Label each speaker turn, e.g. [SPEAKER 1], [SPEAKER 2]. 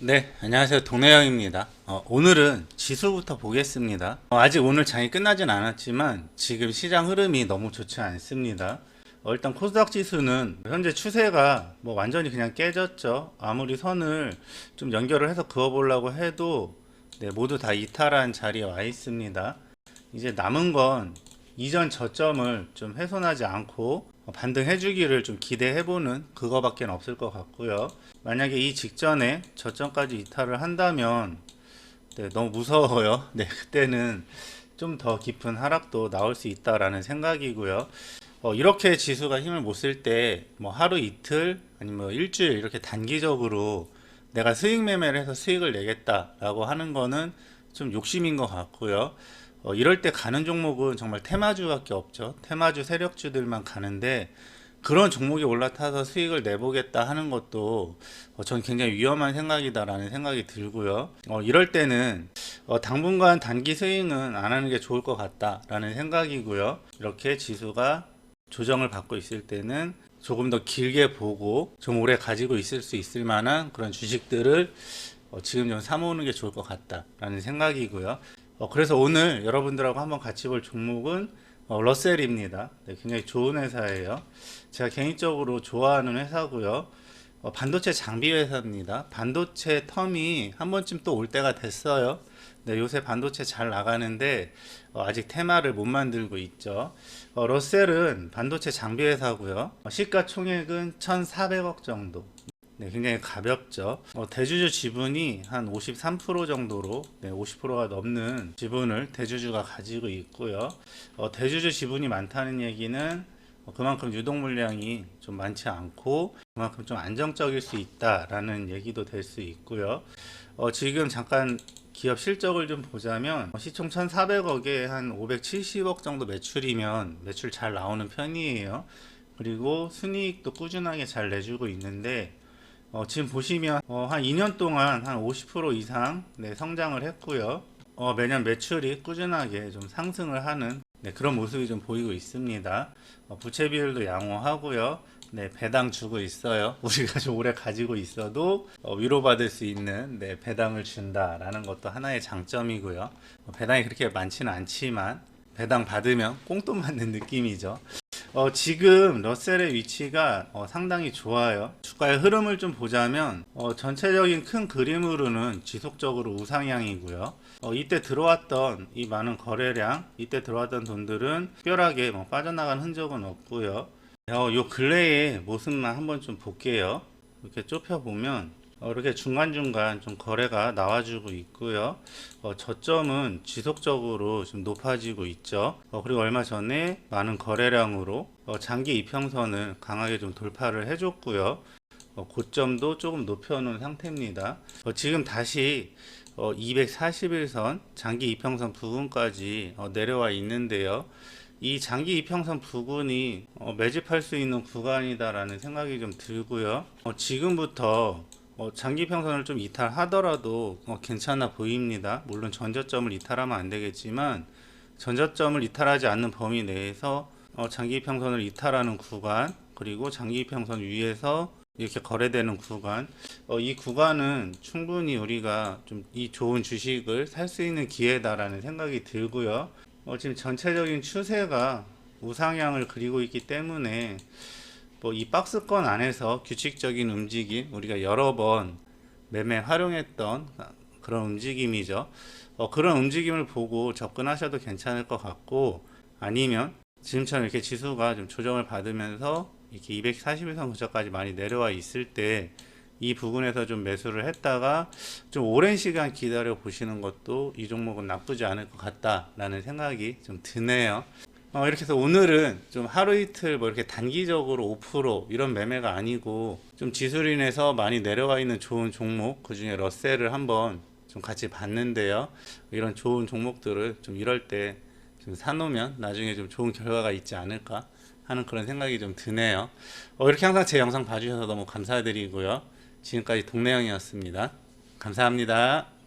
[SPEAKER 1] 네, 안녕하세요. 동네형입니다. 어, 오늘은 지수부터 보겠습니다. 어, 아직 오늘 장이 끝나진 않았지만 지금 시장 흐름이 너무 좋지 않습니다. 어, 일단 코스닥 지수는 현재 추세가 뭐 완전히 그냥 깨졌죠. 아무리 선을 좀 연결을 해서 그어보려고 해도 네, 모두 다 이탈한 자리에 와 있습니다. 이제 남은 건 이전 저점을 좀 훼손하지 않고 반등해 주기를 좀 기대해 보는 그거밖에 없을 것 같고요. 만약에 이 직전에 저점까지 이탈을 한다면 네, 너무 무서워요. 네, 그때는 좀 더 깊은 하락도 나올 수 있다라는 생각이고요. 어, 이렇게 지수가 힘을 못 쓸 때 뭐 하루 이틀 아니면 뭐 일주일 이렇게 단기적으로 내가 수익 매매를 해서 수익을 내겠다라고 하는 거는 좀 욕심인 것 같고요. 어, 이럴 때 가는 종목은 정말 테마주밖에 없죠. 테마주 세력주들만 가는데 그런 종목이 올라타서 수익을 내보겠다 하는 것도 어, 전 굉장히 위험한 생각이다라는 생각이 들고요. 어, 이럴 때는 어, 당분간 단기 스윙은 안 하는 게 좋을 것 같다라는 생각이고요. 이렇게 지수가 조정을 받고 있을 때는 조금 더 길게 보고 좀 오래 가지고 있을 수 있을 만한 그런 주식들을 어, 지금 좀 사모으는 게 좋을 것 같다라는 생각이고요. 어, 그래서 오늘 여러분들하고 한번 같이 볼 종목은 어, 러셀입니다. 네, 굉장히 좋은 회사예요. 제가 개인적으로 좋아하는 회사고요. 어, 반도체 장비 회사입니다. 반도체 텀이 한 번쯤 또 올 때가 됐어요. 네, 요새 반도체 잘 나가는데 어, 아직 테마를 못 만들고 있죠. 어, 러셀은 반도체 장비 회사고요. 어, 시가총액은 1,400억 정도. 네, 굉장히 가볍죠. 어, 대주주 지분이 한 53% 정도로 네, 50%가 넘는 지분을 대주주가 가지고 있고요. 어, 대주주 지분이 많다는 얘기는 어, 그만큼 유동 물량이 좀 많지 않고 그만큼 좀 안정적일 수 있다라는 얘기도 될 수 있고요. 어, 지금 잠깐 기업 실적을 좀 보자면 어, 시총 1,400억에 한 570억 정도 매출이면 매출 잘 나오는 편이에요. 그리고 순이익도 꾸준하게 잘 내주고 있는데 어, 지금 보시면 어, 한 2년 동안 한 50% 이상 네, 성장을 했고요. 어, 매년 매출이 꾸준하게 좀 상승을 하는 네, 그런 모습이 좀 보이고 있습니다. 어, 부채 비율도 양호하고요. 네, 배당 주고 있어요. 우리가 좀 오래 가지고 있어도 어, 위로받을 수 있는 네, 배당을 준다라는 것도 하나의 장점이고요. 어, 배당이 그렇게 많지는 않지만 배당 받으면 꽁돈 받는 느낌이죠. 어, 지금 러셀의 위치가 어, 상당히 좋아요. 주가의 흐름을 좀 보자면 어, 전체적인 큰 그림으로는 지속적으로 우상향이고요. 어, 이때 들어왔던 이 많은 거래량, 이때 들어왔던 돈들은 특별하게 뭐 빠져나간 흔적은 없고요. 어, 요 근래의 모습만 한번 좀 볼게요. 이렇게 좁혀 보면 어, 이렇게 중간중간 좀 거래가 나와주고 있고요. 어, 저점은 지속적으로 좀 높아지고 있죠. 어, 그리고 얼마 전에 많은 거래량으로 어, 장기 이평선을 강하게 좀 돌파를 해줬고요. 어, 고점도 조금 높여놓은 상태입니다. 어, 지금 다시 어, 241선 장기 이평선 부근까지 어, 내려와 있는데요. 이 장기 이평선 부근이 어, 매집할 수 있는 구간이다라는 생각이 좀 들고요. 어, 지금부터 어, 장기 평선을 좀 이탈하더라도 어, 괜찮아 보입니다. 물론 전저점을 이탈하면 안 되겠지만 전저점을 이탈하지 않는 범위 내에서 어, 장기 평선을 이탈하는 구간 그리고 장기 평선 위에서 이렇게 거래되는 구간 어, 이 구간은 충분히 우리가 좀 이 좋은 주식을 살 수 있는 기회다라는 생각이 들고요. 어, 지금 전체적인 추세가 우상향을 그리고 있기 때문에 뭐 이 박스권 안에서 규칙적인 움직임 우리가 여러 번 매매 활용했던 그런 움직임이죠. 어, 그런 움직임을 보고 접근하셔도 괜찮을 것 같고 아니면 지금처럼 이렇게 지수가 좀 조정을 받으면서 이렇게 241선 근처까지 많이 내려와 있을 때 이 부분에서 좀 매수를 했다가 좀 오랜 시간 기다려 보시는 것도 이 종목은 나쁘지 않을 것 같다라는 생각이 좀 드네요. 어, 이렇게 해서 오늘은 좀 하루 이틀 뭐 이렇게 단기적으로 5% 이런 매매가 아니고 좀 지수로 인해서 많이 내려와 있는 좋은 종목 그 중에 러셀을 한번 좀 같이 봤는데요. 이런 좋은 종목들을 좀 이럴 때 좀 사놓으면 나중에 좀 좋은 결과가 있지 않을까 하는 그런 생각이 좀 드네요. 어, 이렇게 항상 제 영상 봐주셔서 너무 감사드리고요. 지금까지 동네형이었습니다. 감사합니다.